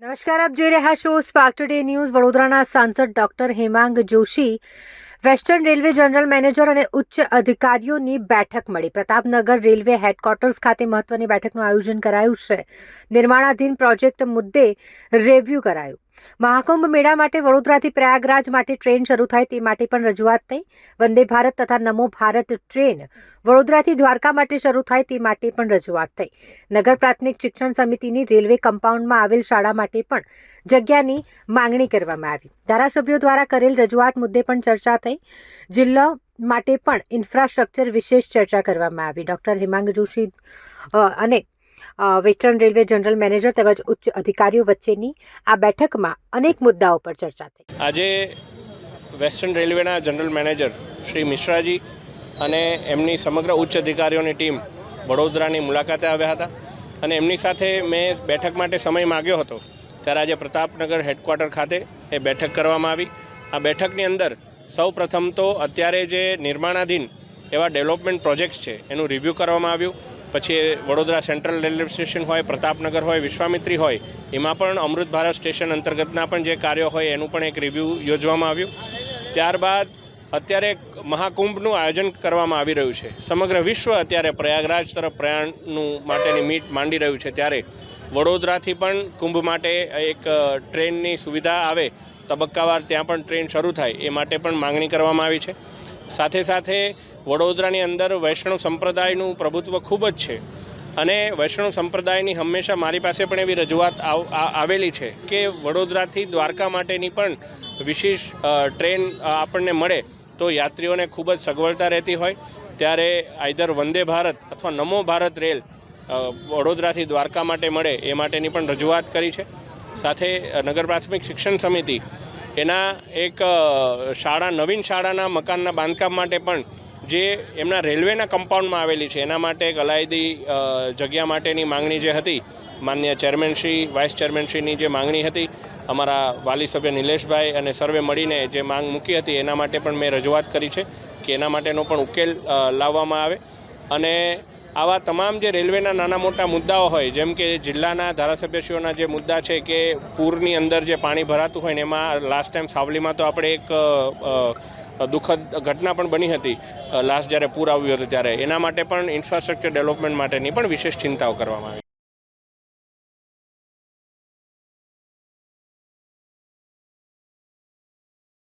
નમસ્કાર, આપ જોઈ રહ્યા છો સ્પાર્ક ટુડે ન્યૂઝ વડોદરાના સાંસદ doctor Hemang Joshi, Western Railway general manager અને ઉચ્ચ અધિકારીઓની બેઠક મળી. પ્રતાપનગર રેલવે હેડક્વાર્ટર્સ ખાતે મહત્વની બેઠકનું આયોજન કરાયું છે. નિર્માણાધીન પ્રોજેક્ટ મુદ્દે રિવ્યૂ કરાયું. મહાકુંભ મેળા માટે વડોદરાથી પ્રયાગરાજ માટે ટ્રેન શરૂ થાય તે માટે પણ રજૂઆત થઈ. વંદે ભારત તથા નમો ભારત ટ્રેન વડોદરાથી દ્વારકા માટે શરૂ થાય તે માટે પણ રજૂઆત થઈ. નગર પ્રાથમિક શિક્ષણ સમિતિની રેલવે કમ્પાઉન્ડમાં આવેલ શાળા માટે પણ જગ્યાની માંગણી કરવામાં આવી. ધારાસભ્યો દ્વારા કરેલ રજૂઆત મુદ્દે પણ ચર્ચા થઈ. જિલ્લો માટે પણ ઇન્ફ્રાસ્ટ્રક્ચર વિશેષ ચર્ચા કરવામાં આવી. ડોક્ટર હિમાંગ જોશી અને વેસ્ટર્ન રેલવે જનરલ મેનેજર તેમજ ઉચ્ચ અધિકારીઓ વચ્ચેની આ બેઠકમાં અનેક મુદ્દાઓ પર ચર્ચા થઈ. આજે વેસ્ટર્ન રેલવેના જનરલ મેનેજર શ્રી મિશ્રાજી અને એમની સમગ્ર ઉચ્ચ અધિકારીઓની ટીમ વડોદરાની મુલાકાતે આવ્યા હતા અને એમની સાથે મેં બેઠક માટે સમય માગ્યો હતો ત્યારે આજે પ્રતાપનગર હેડક્વાર્ટર ખાતે એ બેઠક કરવામાં આવી. આ બેઠકની અંદર સૌ પ્રથમ તો અત્યારે જે નિર્માણાધીન એવા ડેવલપમેન્ટ પ્રોજેક્ટ્સ છે, એનું રિવ્યૂ કરવામાં આવ્યું. પછી વડોદરા સેન્ટ્રલ રેલવે સ્ટેશન હોય, પ્રતાપનગર હોય, વિશ્વામિત્રી હોય, એમાં પણ અમૃત ભારત સ્ટેશન અંતર્ગતના પણ જે કાર્યો હોય, એનું પણ એક રિવ્યૂ યોજવામાં આવ્યું. ત્યારબાદ અત્યારે મહાકુંભનું આયોજન કરવામાં આવી રહ્યું છે. સમગ્ર વિશ્વ અત્યારે પ્રયાગરાજ તરફ પ્રયાણનું માટેની મીટ માંડી રહ્યું છે. ત્યારે વડોદરાથી પણ કુંભ માટે એક ટ્રેનની સુવિધા આવે તબક્કાવાર ત્યાં પણ ટ્રેન શરૂ થાય એ માટે પણ માંગણી કરવામાં આવી છે. સાથે સાથે વડોદરાની અંદર વૈષ્ણવ સંપ્રદાયનું પ્રભુત્વ ખૂબ જ છે અને વૈષ્ણવ સંપ્રદાયની હંમેશા મારી પાસે પણ એવી રજૂઆત આવ- આવેલી છે કે વડોદરાથી દ્વારકા માટેની પણ વિશેષ ટ્રેન આપણને મળે તો યાત્રીઓને ખૂબ જ સગવડતા રહેતી હોય. ત્યારે આઈધર વંદે ભારત અથવા નમો ભારત રેલ વડોદરાથી દ્વારકા માટે મળે એ માટેની પણ રજૂઆત કરી છે. સાથે નગર પ્રાથમિક શિક્ષણ સમિતિ, એના એક શાળા, નવીન શાળાના મકાનના બાંધકામ માટે પણ જે એમના રેલવેના કમ્પાઉન્ડમાં આવેલી છે, એના માટે એક અલાયદી જગ્યા માટેની માંગણી જે હતી, માન્ય ચેરમેનશ્રી વાઇસ ચેરમેનશ્રીની જે માંગણી હતી, અમારા વાલી સભ્ય નિલેશભાઈ અને સર્વે મળીને જે માંગ મૂકી હતી, એના માટે પણ મેં રજૂઆત કરી છે કે એના માટેનો પણ ઉકેલ લાવવામાં આવે. અને આવા તમામ જે રેલવેના નાના મોટા મુદ્દાઓ હોય, જેમ કે જિલ્લાના ધારાસભ્યશ્રીઓના જે મુદ્દા છે કે પૂરની અંદર જે પાણી ભરાતું હોય ને એમાં લાસ્ટ ટાઈમ સાવલીમાં તો આપણે એક દુઃખદ ઘટના પણ બની હતી. લાસ્ટ જ્યારે પૂર આવ્યું હતું ત્યારે. એના માટે પણ ઇન્ફ્રાસ્ટ્રક્ચર ડેવલપમેન્ટ માટેની પણ વિશેષ ચિંતાઓ કરવામાં આવી.